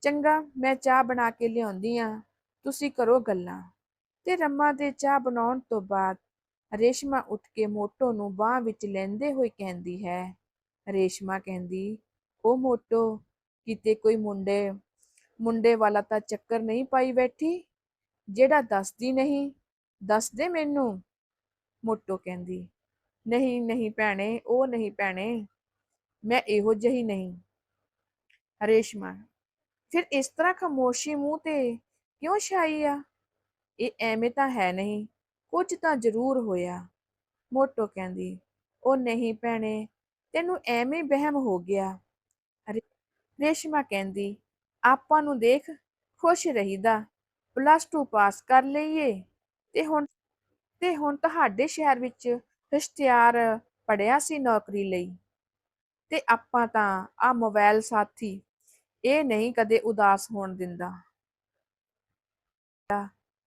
ਚੰਗਾ, ਮੈਂ ਚਾਹ ਬਣਾ ਕੇ ਲਿਆਉਂਦੀ ਆ ਤੁਸੀਂ ਕਰੋ ਗੱਲਾਂ। ਤੇ ਰਮਾ ਦੇ ਚਾਹ ਬਣਾਉਣ ਤੋਂ ਬਾਅਦ ਰੇਸ਼ਮਾ ਉੱਠ ਕੇ ਮੋਟੋ ਨੂੰ ਬਾਹ ਵਿੱਚ ਲੈਂਦੇ ਹੋਏ ਕਹਿੰਦੀ ਹੈ। ਰੇਸ਼ਮਾ ਕਹਿੰਦੀ ਉਹ ਮੋਟੋ, ਕਿਤੇ ਕੋਈ ਮੁੰਡੇ ਮੁੰਡੇ ਵਾਲਾ ਤਾਂ ਚੱਕਰ ਨਹੀਂ ਪਾਈ ਬੈਠੀ? ਜਿਹੜਾ ਦੱਸਦੀ ਨਹੀਂ, ਦੱਸ ਦੇ ਮੈਨੂੰ। ਮੋਟੋ ਕਹਿੰਦੀ, ਨਹੀਂ ਨਹੀਂ ਭੈਣੇ, ਉਹ ਨਹੀਂ ਭੈਣੇ ਮੈਂ ਇਹੋ ਜਿਹੀ ਨਹੀਂ। ਰੇਸ਼ਮਾ ਫਿਰ ਇਸ ਤਰ੍ਹਾਂ ਖਾਮੋਸ਼ੀ ਮੂੰਹ ਤੇ ਕਿਉਂ ਛਾਈ ਆ? ਇਹ ਐਵੇਂ ਤਾਂ ਹੈ ਨਹੀਂ, ਕੁਝ ਤਾਂ ਜ਼ਰੂਰ ਹੋਇਆ। ਮੋਟੋ ਕਹਿੰਦੀ, ਉਹ ਨਹੀਂ ਭੈਣੇ, ਤੈਨੂੰ ਐਵੇਂ ਵਹਿਮ ਹੋ ਗਿਆ। ਰੇਸ਼ਮਾ ਕਹਿੰਦੀ, ਆਪਾਂ ਨੂੰ ਦੇਖ, ਖੁਸ਼ ਰਹੀਦਾ। ਪਲੱਸ 2 ਪਾਸ ਕਰ ਲਈਏ। ਤੇ ਹੁਣ ਤੇ ਹੁਣ ਤੁਹਾਡੇ ਸ਼ਹਿਰ ਵਿੱਚ ਇਸ਼ਤਿਹਾਰ ਪੜਿਆ ਸੀ ਨੌਕਰੀ ਲਈ। ਤੇ ਆਪਾਂ ਤਾਂ ਆ ਮੋਬਾਈਲ ਸਾਥੀ ਇਹ ਨਹੀਂ ਕਦੇ ਉਦਾਸ ਹੋਣ ਦਿੰਦਾ।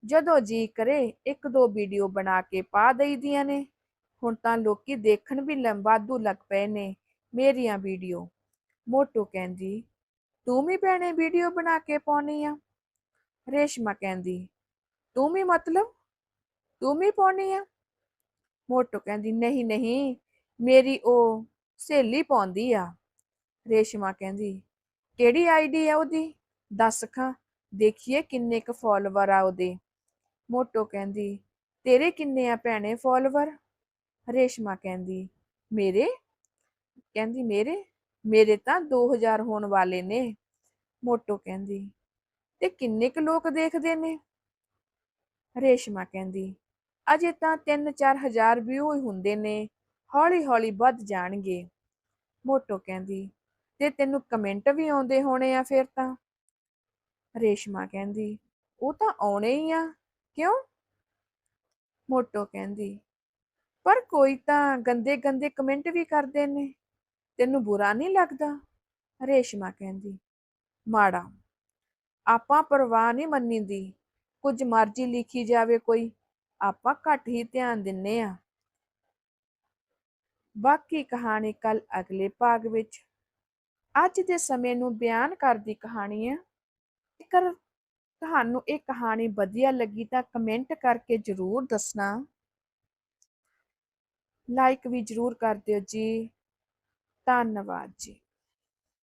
ਜਦੋਂ ਜੀ ਕਰੇ, ਇੱਕ ਦੋ ਵੀਡੀਓ ਬਣਾ ਕੇ ਪਾ ਦਈਦੀਆਂ ਨੇ। ਹੁਣ ਤਾਂ ਲੋਕੀ ਦੇਖਣ ਵੀ ਲੰਬਾਦੂ ਲੱਗ ਪਏ ਨੇ ਮੇਰੀਆਂ ਵੀਡੀਓ। ਮੋਟੋ ਕਹਿੰਦੀ, ਤੂੰ ਵੀ ਭੈਣੇ ਵੀਡੀਓ ਬਣਾ ਕੇ ਪਾਉਣੀ ਆ? ਰੇਸ਼ਮਾ ਕਹਿੰਦੀ, ਤੂੰ ਵੀ ਮਤਲਬ? ਤੂੰ ਵੀ ਪਾਉਣੀ ਆ? ਮੋਟੋ ਕਹਿੰਦੀ, ਨਹੀਂ ਨਹੀਂ, ਮੇਰੀ ਉਹ ਸਹੇਲੀ ਪਾਉਂਦੀ ਆ। ਰੇਸ਼ਮਾ ਕਹਿੰਦੀ, ਕਿਹੜੀ ਆਈਡੀ ਆ ਉਹਦੀ? ਦੱਸ ਖਾਂ, ਦੇਖੀਏ ਕਿੰਨੇ ਕੁ ਫਾਲੋਵਰ ਆ ਉਹਦੇ। ਮੋਟੋ ਕਹਿੰਦੀ, ਤੇਰੇ ਕਿੰਨੇ ਆ ਭੈਣੇ ਫਾਲੋਵਰ ਰੇਸ਼ਮਾ ਕਹਿੰਦੀ, ਮੇਰੇ? ਕਹਿੰਦੀ, ਮੇਰੇ? ਮੇਰੇ ਤਾਂ 2000 ਹੋਣ ਵਾਲੇ ਨੇ। ਮੋਟੋ ਕਹਿੰਦੀ, ਤੇ ਕਿੰਨੇ ਕੁ ਲੋਕ ਦੇਖਦੇ ਨੇ? ਰੇਸ਼ਮਾ ਕਹਿੰਦੀ, ਅਜੇ ਤਾਂ 3-4 ਹਜ਼ਾਰ ਵਿਊ ਹੁੰਦੇ ਨੇ। ਹੌਲੀ ਹੌਲੀ ਵੱਧ ਜਾਣਗੇ। ਮੋਟੋ ਕਹਿੰਦੀ, ਤੇ ਤੈਨੂੰ ਕਮੈਂਟ ਵੀ ਆਉਂਦੇ ਹੋਣੇ ਆ ਫਿਰ ਤਾਂ? ਰੇਸ਼ਮਾ ਕਹਿੰਦੀ, ਉਹ ਤਾਂ ਆਉਣੇ ਹੀ ਆ। ਕਿਉਂ? ਮੋਟੋ ਕਹਿੰਦੀ, ਪਰ ਕੋਈ ਤਾਂ ਗੰਦੇ ਗੰਦੇ ਕਮੈਂਟ ਵੀ ਕਰਦੇ ਨੇ। ਤੈਨੂੰ ਬੁਰਾ ਨਹੀਂ ਲੱਗਦਾ? ਰੇਸ਼ਮਾ ਕਹਿੰਦੀ, ਮਾੜਾ। ਆਪਾਂ ਪਰਵਾਹ ਨਹੀਂ ਮੰਨੀਦੀ। ਕੁਝ ਮਰਜ਼ੀ ਲਿਖੀ ਜਾਵੇ ਕੋਈ। ਆਪਾਂ ਘੱਟ ਹੀ ਧਿਆਨ ਦਿੰਨੇ ਆ। ਬਾਕੀ ਕਹਾਣੀ ਕੱਲ ਅਗਲੇ ਭਾਗ ਵਿੱਚ। ਅੱਜ ਦੇ ਸਮੇਂ ਨੂੰ ਬਿਆਨ ਕਰਦੀ ਕਹਾਣੀ ਹੈ। ਜੇਕਰ ਤੁਹਾਨੂੰ ਇਹ ਕਹਾਣੀ ਵਧੀਆ ਲੱਗੀ ਤਾਂ ਕਮੈਂਟ ਕਰਕੇ ਜਰੂਰ ਦੱਸਣਾ। ਲਾਈਕ ਵੀ ਜਰੂਰ ਕਰ ਦਿਓ ਜੀ। ਧੰਨਵਾਦ ਜੀ।